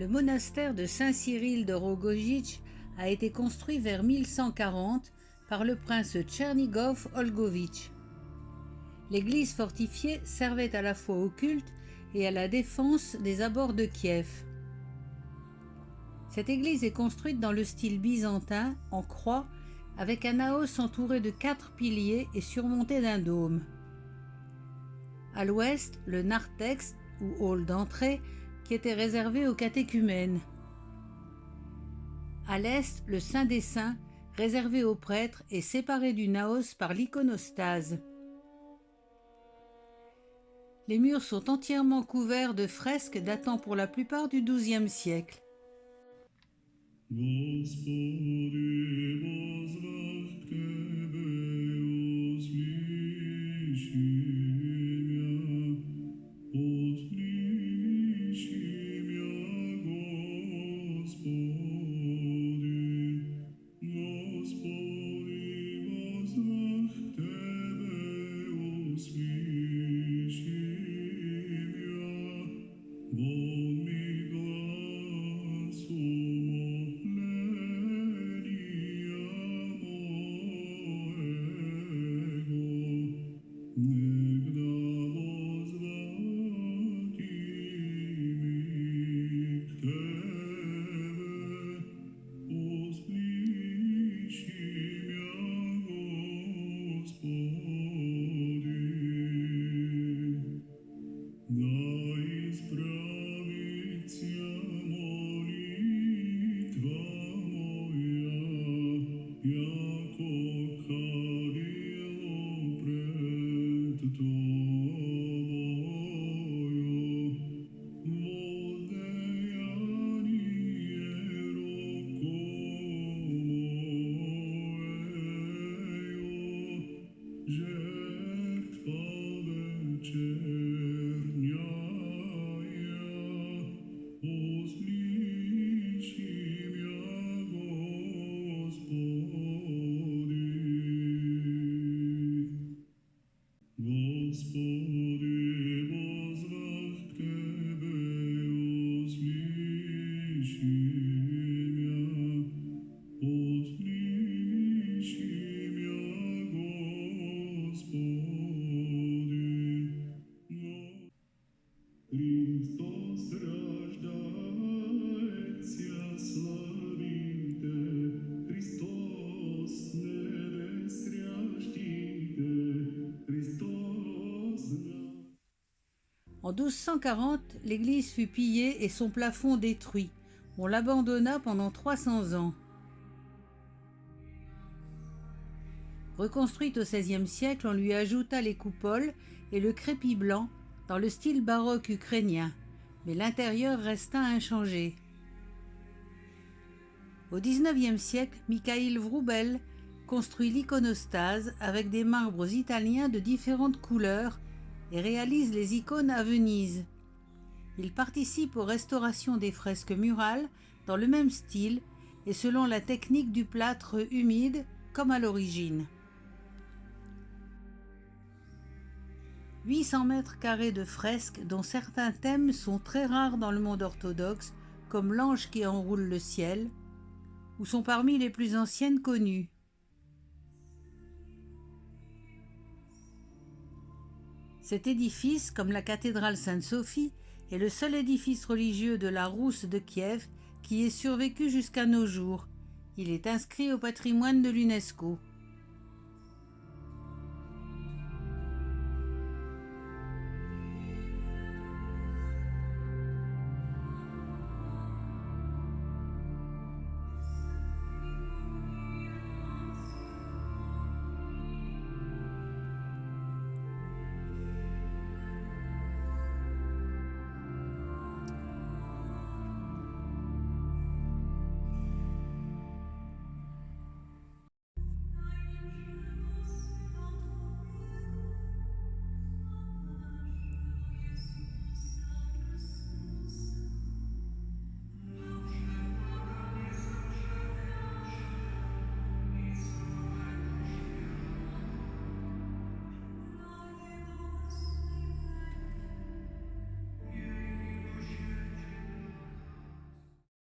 Le monastère de Saint-Cyril de Rogojic a été construit vers 1140 par le prince Tchernigov Olgovitch. L'église fortifiée servait à la fois au culte et à la défense des abords de Kiev. Cette église est construite dans le style byzantin, en croix, avec un naos entouré de quatre piliers et surmonté d'un dôme. À l'ouest, le narthex, ou hall d'entrée, qui était réservé aux catéchumènes. À l'est, le Saint des Saints, réservé aux prêtres et séparé du naos par l'iconostase. Les murs sont entièrement couverts de fresques datant pour la plupart du XIIe siècle. Just follow the En 1240, l'église fut pillée et son plafond détruit. On l'abandonna pendant 300 ans. Reconstruite au XVIe siècle, on lui ajouta les coupoles et le crépi blanc dans le style baroque ukrainien, mais l'intérieur resta inchangé. Au XIXe siècle, Mikhail Vroubel construit l'iconostase avec des marbres italiens de différentes couleurs et réalise les icônes à Venise. Il participe aux restaurations des fresques murales dans le même style et selon la technique du plâtre humide comme à l'origine. 800 mètres carrés de fresques dont certains thèmes sont très rares dans le monde orthodoxe, comme l'ange qui enroule le ciel, ou sont parmi les plus anciennes connues. Cet édifice, comme la cathédrale Sainte-Sophie, est le seul édifice religieux de la Rousse de Kiev qui ait survécu jusqu'à nos jours. Il est inscrit au patrimoine de l'UNESCO.